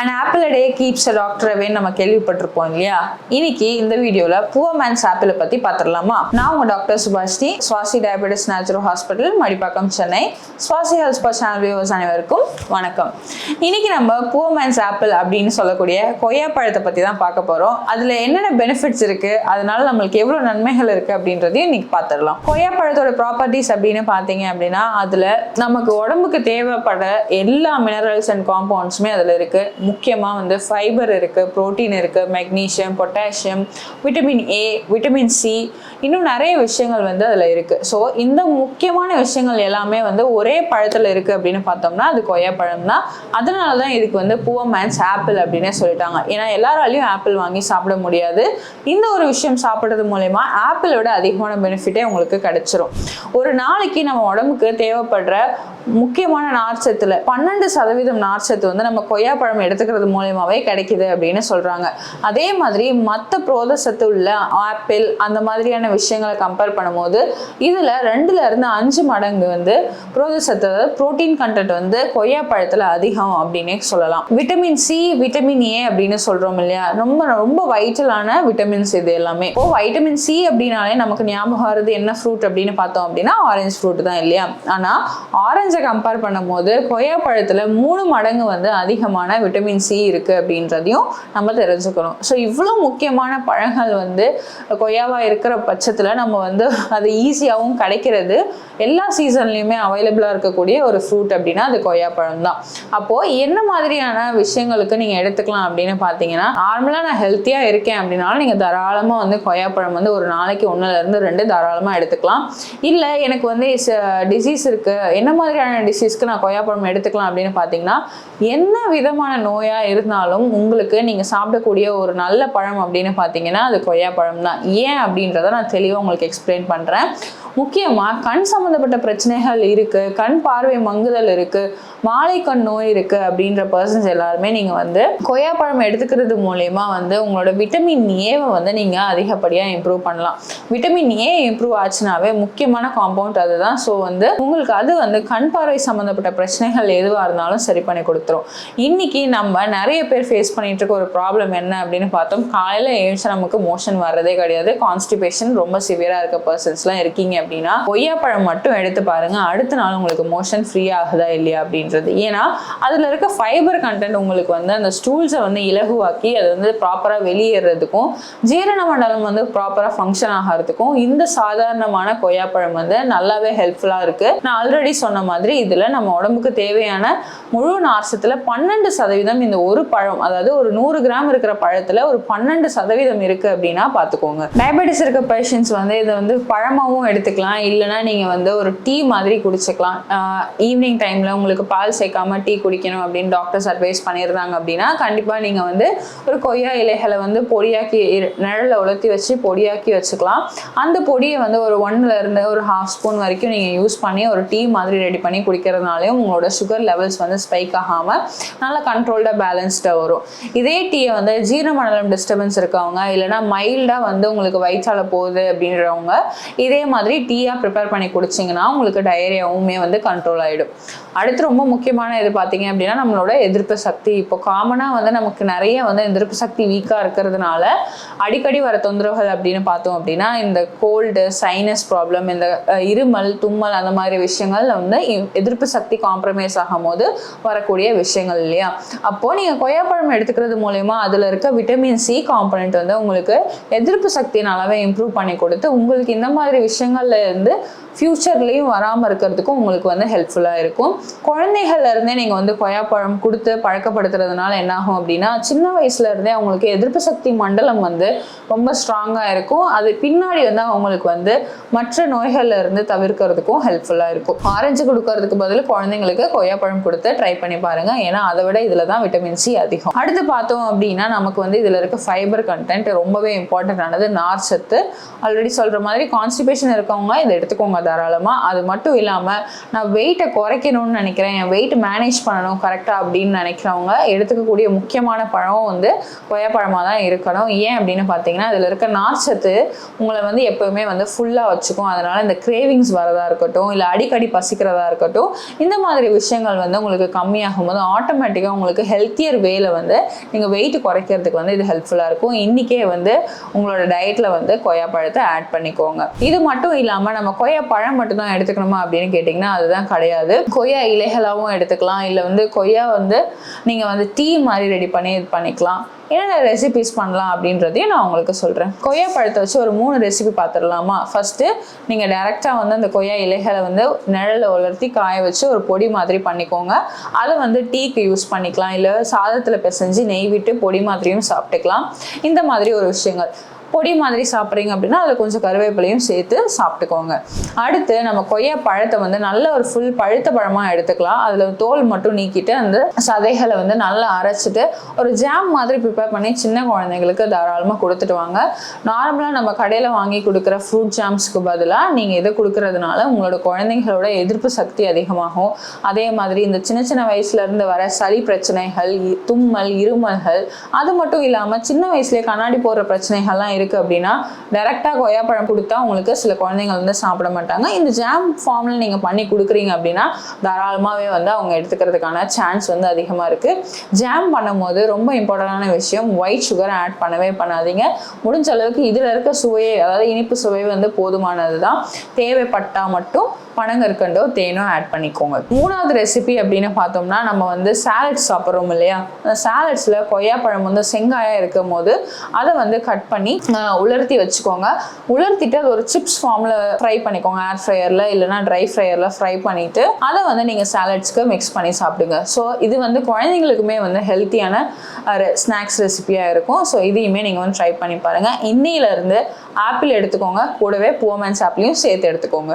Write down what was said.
And apple day keeps doctor away நம்ம கேள்விப்பட்டிருப்போம் இல்லையா? இன்னைக்கு இந்த வீடியோல புவர் மேன்ஸ் ஆப்பிளை பத்தி பாத்திரலாமா நான் உங்க doctor Subhashini Swasi diabetes natural hospital Madipakkam Chennai. Swasi health spa channel viewers அனைவருக்கும் வணக்கம். இன்னைக்கு நம்ம புவர் மேன்ஸ் ஆப்பிள் அப்படின்னு சொல்லக்கூடிய கொய்யா பழத்தை பத்தி தான் பார்க்க போறோம். அதுல என்னென்ன பெனிஃபிட்ஸ் இருக்கு? அதனால நம்மளுக்கு எவ்வளவு நன்மைகள் இருக்கு அப்படின்றதையும் இன்னைக்கு பாத்திரலாம் கொய்யா பழத்தோட ப்ராப்பர்ட்டிஸ் அப்படின்னு பாத்தீங்க அப்படின்னா அதுல நமக்கு உடம்புக்கு தேவைப்பட எல்லா மினரல்ஸ் அண்ட் காம்பவுண்ட்ஸுமே அதுல இருக்கு. முக்கியமாக வந்து ஃபைபர் இருக்குது புரோட்டீன் இருக்குது magnesium potassium vitamin A vitamin C இன்னும் நிறைய விஷயங்கள் வந்து அதில் இருக்குது ஸோ இந்த முக்கியமான விஷயங்கள் எல்லாமே வந்து ஒரே பழத்தில் இருக்குது அப்படின்னு பார்த்தோம்னா அது கொய்யா பழம் தான். அதனால தான் இதுக்கு வந்து புவர் மேன்ஸ் ஆப்பிள் அப்படின்னே சொல்லிட்டாங்க. ஏன்னா எல்லாராலையும் ஆப்பிள் வாங்கி சாப்பிட முடியாது. இந்த ஒரு விஷயம் சாப்பிட்றது மூலயமா ஆப்பிளோட அதிகமான பெனிஃபிட்டே உங்களுக்கு கிடைச்சிரும். ஒரு நாளைக்கு நம்ம உடம்புக்கு தேவைப்படுற முக்கியமான நார்ச்சத்தில் பன்னெண்டு சதவீதம் நார்ச்சத்து வந்து நம்ம கொய்யாப்பழம் எடுத்து எடுத்துக்கிறது மூலியமாகவே கிடைக்குது அப்படின்னு சொல்றாங்க. அதே மாதிரி மற்ற புரோதசத்து உள்ள ஆப்பிள் அந்த மாதிரியான விஷயங்களை கம்பேர் பண்ணும்போது இதுல ரெண்டுல இருந்து அஞ்சு மடங்கு வந்து புரோதசத்து புரோட்டீன் கண்டென்ட் வந்து கொய்யாப்பழத்துல அதிகம் அப்படின்னே சொல்லலாம். விட்டமின் சி விட்டமின் ஏ அப்படின்னு சொல்றோம் இல்லையா? ரொம்ப ரொம்ப வைட்டலான விட்டமின்ஸ் இது எல்லாமே. இப்போ வைட்டமின் சி அப்படின்னாலே நமக்கு ஞாபகம் வருது என்ன ஃப்ரூட் அப்படின்னு பார்த்தோம் அப்படின்னா ஆரஞ்சு ஃப்ரூட் தான் இல்லையா? ஆனா ஆரஞ்சை கம்பேர் பண்ணும்போது கொய்யாப்பழத்துல மூணு மடங்கு வந்து அதிகமான விட்டமின் சி இருக்குது அப்படின்றதையும் நம்ம தெரிஞ்சுக்கணும். ஸோ இவ்வளோ முக்கியமான பழங்கள் வந்து கொய்யாவா இருக்கிற பட்சத்தில் நம்ம வந்து அது ஈஸியாகவும் கிடைக்கிறது. எல்லா சீசன்லையுமே அவைலபிளாக இருக்கக்கூடிய ஒரு ஃப்ரூட் அப்படின்னா அது கொய்யாப்பழம் தான். அப்போது என்ன மாதிரியான விஷயங்களுக்கு நீங்கள் எடுத்துக்கலாம் அப்படின்னு பார்த்தீங்கன்னா நார்மலாக நான் ஹெல்த்தியாக இருக்கேன் அப்படின்னாலும் நீங்கள் தாராளமாக வந்து கொய்யாப்பழம் வந்து ஒரு நாளைக்கு ஒன்றுலேருந்து ரெண்டு தாராளமாக எடுத்துக்கலாம். இல்லை எனக்கு வந்து டிசீஸ் இருக்குது என்ன மாதிரியான டிசீஸ்க்கு நான் கொய்யாப்பழம் எடுத்துக்கலாம் அப்படின்னு பார்த்தீங்கன்னா என்ன விதமான நோய் இருந்தாலும் உங்களுக்கு நீங்க சாப்பிடக்கூடிய ஒரு நல்ல பழம் அப்படின்னு பார்த்தீங்கன்னா அது கொய்யாப்பழம் தான் ஏன் அப்படின்றத நான் தெளிவாக உங்களுக்கு எக்ஸ்பிளைன் பண்றேன். முக்கியமாக கண் சம்மந்தப்பட்ட பிரச்சனைகள் இருக்குது கண் பார்வை மங்குதல் இருக்குது மாலை கண் நோய் இருக்குது அப்படின்ற பர்சன்ஸ் எல்லாருமே நீங்கள் வந்து கொய்யாப்பழம் எடுத்துக்கிறது மூலயமா வந்து உங்களோட விட்டமின் ஏவை வந்து நீங்கள் அதிகப்படியாக இம்ப்ரூவ் பண்ணலாம். விட்டமின் ஏ இம்ப்ரூவ் ஆச்சுனாவே முக்கியமான காம்பவுண்ட் அதுதான். ஸோ வந்து உங்களுக்கு அது வந்து கண் பார்வை சம்மந்தப்பட்ட பிரச்சனைகள் எதுவாக இருந்தாலும் சரி பண்ணி கொடுத்துரும். இன்னைக்கு நம்ம நிறைய பேர் ஃபேஸ் பண்ணிட்டு இருக்க ஒரு ப்ராப்ளம் என்ன அப்படின்னு பார்த்தோம். காலையில் எழுந்து நமக்கு மோஷன் வர்றதே கிடையாது. கான்ஸ்டிபேஷன் ரொம்ப சிவியராக இருக்க பர்சன்ஸ்லாம் இருக்கீங்க அப்படின்னா கொய்யாப்பழம் மட்டும் எடுத்து பாருங்க. அடுத்த நாள் உங்களுக்கு மோஷன் ஃப்ரீ ஆகுதா இல்லையா அப்படின்றது. ஏன்னா அதுல இருக்க ஃபைபர் கண்டென்ட் உங்களுக்கு வந்து அந்த ஸ்டூல்ஸை வந்து இலகுவாக்கி அது வந்து ப்ராப்பரா வெளியேறதுக்கும் ஜீரண மண்டலம் வந்து ப்ராப்பரா ஃபங்க்ஷன் ஆகிறதுக்கும் இந்த சாதாரணமான கொய்யாப்பழம் வந்து நல்லாவே ஹெல்ப்ஃபுல்லா இருக்கு. நான் ஆல்ரெடி சொன்ன மாதிரி இதுல நம்ம உடம்புக்கு தேவையான முழு நார்சத்துல பன்னெண்டு சதவீதம் இந்த ஒரு பழம் அதாவது ஒரு நூறு கிராம் இருக்கிற பழத்துல ஒரு பன்னெண்டு சதவீதம் இருக்கு அப்படின்னா பாத்துக்கோங்க. டயபெட்டிஸ் இருக்க பேஷண்ட்ஸ் வந்து இதை வந்து பழமாவும் எடுத்துக்கலாம். இல்லைன்னா நீங்கள் வந்து ஒரு டீ மாதிரி குடிச்சுக்கலாம். ஈவினிங் டைமில் உங்களுக்கு பால் சேர்க்காம டீ குடிக்கணும் அப்படின்னு டாக்டர்ஸ் அட்வைஸ் பண்ணியிருந்தாங்க அப்படின்னா கண்டிப்பாக நீங்கள் வந்து ஒரு கொய்யா இலைகளை வந்து பொடியாக்கி இரு- உலர்த்தி வச்சு பொடியாக்கி வச்சுக்கலாம். அந்த பொடியை வந்து ஒரு ஒன்ல இருந்து ஒரு ஹாஃப் ஸ்பூன் வரைக்கும் நீங்கள் யூஸ் பண்ணி ஒரு டீ மாதிரி ரெடி பண்ணி குடிக்கிறதுனாலையும் உங்களோட சுகர் லெவல்ஸ் வந்து ஸ்பைக் ஆகாமல் நல்லா கண்ட்ரோல்டாக பேலன்ஸ்டாக வரும். இதே டீயை வந்து ஜீரண மண்டலம் டிஸ்டர்பன்ஸ் இருக்கவங்க இல்லைன்னா மைல்டாக வந்து உங்களுக்கு வயிற்றால போகுது அப்படின்றவங்க இதே மாதிரி டீயாக ப்ரிப்பேர் பண்ணி குடிச்சிங்கன்னா உங்களுக்கு டயரியாவுமே வந்து கண்ட்ரோல் ஆகிடும் அடுத்து ரொம்ப முக்கியமான இது பார்த்தீங்க அப்படின்னா நம்மளோட எதிர்ப்பு சக்தி. இப்போ காமனாக வந்து நமக்கு நிறைய வந்து எதிர்ப்பு சக்தி வீக்காக இருக்கிறதுனால அடிக்கடி வர தொந்தரவுகள் அப்படின்னு பார்த்தோம் அப்படின்னா இந்த கோல்டு சைனஸ் ப்ராப்ளம் இந்த இருமல் தும்மல் அந்த மாதிரி விஷயங்கள் வந்து எதிர்ப்பு சக்தி காம்ப்ரமைஸ் ஆகும் போது வரக்கூடிய விஷயங்கள் இல்லையா? அப்போது நீங்கள் கொய்யாப்பழம் எடுத்துக்கிறது மூலயமா அதில் இருக்க விட்டமின் சி காம்பனண்ட் வந்து உங்களுக்கு எதிர்ப்பு சக்தியை நல்லாவே இம்ப்ரூவ் பண்ணி கொடுத்து உங்களுக்கு இந்த மாதிரி விஷயங்கள்ல இருந்து ஃப்யூச்சர்லேயும் வராமல் இருக்கிறதுக்கும் உங்களுக்கு வந்து ஹெல்ப்ஃபுல்லாக இருக்கும். குழந்தைகள்ல இருந்தே நீங்கள் வந்து கொய்யாப்பழம் கொடுத்து பழக்கப்படுத்துறதுனால என்னாகும் அப்படின்னா சின்ன வயசுல இருந்தே அவங்களுக்கு எதிர்ப்பு சக்தி மண்டலம் வந்து ரொம்ப ஸ்ட்ராங்காக இருக்கும். அது பின்னாடி வந்து அவங்களுக்கு வந்து மற்ற நோய்கள்ல இருந்து தவிர்க்கிறதுக்கும் ஹெல்ப்ஃபுல்லாக இருக்கும். ஆரஞ்சு கொடுக்கறதுக்கு பதில் குழந்தைங்களுக்கு கொய்யாப்பழம் கொடுத்து ட்ரை பண்ணி பாருங்க. ஏன்னா அதை விட இதில் தான் விட்டமின் சி அதிகம். அடுத்து பார்த்தோம் அப்படின்னா நமக்கு வந்து இதில் இருக்க ஃபைபர் கண்டென்ட் ரொம்பவே இம்பார்ட்டன்ட் ஆனது நார் சத்து ஆல்ரெடி சொல்கிற மாதிரி கான்ஸ்டிபேஷன் இருக்கவங்க இதை எடுத்துக்கோங்க. தாராளமாக அது மட்டும் இல்லாமல் நான் வெயிட்டை குறைக்கணும்னு நினைக்கிறேன். என் வெயிட் மேனேஜ் பண்ணணும் கரெக்டாக அப்படின்னு நினைக்கிறவங்க எடுத்துக்கக்கூடிய முக்கியமான பழம் வந்து கொய்யாப்பழமாக தான் இருக்கணும். ஏன் அப்படின்னு பார்த்தீங்கன்னா அதில் இருக்க நார்ச்சத்து உங்களை வந்து எப்போவுமே வந்து ஃபுல்லாக வச்சுக்கும். அதனால் இந்த கிரேவிங்ஸ் வரதா இருக்கட்டும் இல்லை அடிக்கடி பசிக்கிறதா இருக்கட்டும் இந்த மாதிரி விஷயங்கள் வந்து உங்களுக்கு கம்மியாகும் போது ஆட்டோமேட்டிக்காக உங்களுக்கு ஹெல்த்தியர் வேல வந்து நீங்கள் வெயிட் குறைக்கிறதுக்கு வந்து இது ஹெல்ப்ஃபுல்லாக இருக்கும். இன்றைக்கே வந்து உங்களோட டயட்டில் வந்து கொய்யா பழத்தை ஆட் பண்ணிக்கோங்க. இது மட்டும் இல்லாமல் நம்ம கொய்யா பழம் மட்டும் தான் எடுத்துக்கணுமா அப்படின்னு கேட்டிங்கன்னா அதுதான் கிடையாது. கொய்யா இலைகளாகவும் எடுத்துக்கலாம். இல்லை வந்து கொய்யா வந்து நீங்கள் வந்து டீ மாதிரி ரெடி பண்ணி இது பண்ணிக்கலாம். என்னென்ன ரெசிபிஸ் பண்ணலாம் அப்படின்றதையும் நான் உங்களுக்கு சொல்கிறேன் கொய்யா பழத்தை வச்சு ஒரு மூணு ரெசிபி பார்த்துடலாமா ஃபஸ்ட்டு நீங்கள் டேரெக்டாக வந்து அந்த கொய்யா இலைகளை வந்து நிழலில் உலர்த்தி காய வச்சு ஒரு பொடி மாதிரி பண்ணிக்கோங்க. அதை வந்து டீக்கு யூஸ் பண்ணிக்கலாம். இல்லை சாதத்தில் பிசைஞ்சு நெய் விட்டு பொடி மாதிரியும் சாப்பிட்டுக்கலாம். இந்த மாதிரி ஒரு விஷயங்கள். பொடி மாதிரி சாப்பிட்றீங்க அப்படின்னா அதில் கொஞ்சம் கருவேப்பிலையும் சேர்த்து சாப்பிட்டுக்கோங்க. அடுத்து நம்ம கொய்யா பழத்தை வந்து நல்ல ஒரு ஃபுல் பழுத்த பழமாக எடுத்துக்கலாம். அதில் தோல் மட்டும் நீக்கிட்டு அந்த சதைகளை வந்து நல்லா அரைச்சிட்டு ஒரு ஜாம் மாதிரி ப்ரிப்பேர் பண்ணி சின்ன குழந்தைங்களுக்கு தாராளமாக கொடுத்துட்டு வாங்க. நார்மலாக நம்ம கடையில் வாங்கி கொடுக்குற ஃப்ரூட் ஜாம்ஸ்க்கு பதிலாக நீங்கள் இதை கொடுக்கறதுனால உங்களோட குழந்தைங்களோட எதிர்ப்பு சக்தி அதிகமாகும். அதே மாதிரி இந்த சின்ன சின்ன வயசுலேருந்து வர சளி பிரச்சனைகள் இ- தும்மல் இருமல்கள் அது மட்டும் இல்லாமல் சின்ன வயசுலேயே கண்ணாடி போடுற பிரச்சனைகள்லாம் இருக்குது அப்படின்னா டைரெக்டாக கொய்யாப்பழம் கொடுத்தா உங்களுக்கு சில குழந்தைங்க வந்து சாப்பிட மாட்டாங்க. இந்த ஜாம் ஃபார்மில் நீங்கள் பண்ணி கொடுக்குறீங்க அப்படின்னா தாராளமாகவே வந்து அவங்க எடுத்துக்கிறதுக்கான சான்ஸ் வந்து அதிகமாக இருக்குது ஜாம் பண்ணும்போது ரொம்ப இம்பார்ட்டண்டான விஷயம் ஒயிட் சுகர் ஆட் பண்ணவே பண்ணாதீங்க. முடிஞ்ச அளவுக்கு இதில் இருக்க சுவையே அதாவது இனிப்பு சுவை வந்து போதுமானது தான் தேவைப்பட்டால் மட்டும் பனங்கற்கண்டோ தேனோ ஆட் பண்ணிக்கோங்க. மூணாவது ரெசிபி அப்படின்னு பார்த்தோம்னா நம்ம வந்து சாலட்ஸ் சாப்பிட்றோம் இல்லையா? அந்த சாலட்ஸில் கொய்யாப்பழம் வந்து செங்காயாக இருக்கும் போது அதை வந்து கட் பண்ணி உலர்த்தி வச்சுக்கோங்க. உலர்த்திட்டு அது ஒரு சிப்ஸ் ஃபார்மில் ஃப்ரை பண்ணிக்கோங்க ஏர் ஃப்ரையரில் இல்லைனா ட்ரை ஃப்ரையரில் ஃப்ரை பண்ணிவிட்டு அதை வந்து நீங்கள் சாலட்ஸ்க்கு மிக்ஸ் பண்ணி சாப்பிடுங்க. ஸோ இது வந்து குழந்தைங்களுக்குமே வந்து ஹெல்த்தியான ஸ்நாக்ஸ் ரெசிபியாக இருக்கும். ஸோ இதையுமே நீங்கள் வந்து ட்ரை பண்ணி பாருங்கள் இன்னையிலேருந்து ஆப்பிள் எடுத்துக்கோங்க. கூடவே பூவமேன்ஸ் ஆப்பிளையும் சேர்த்து எடுத்துக்கோங்க.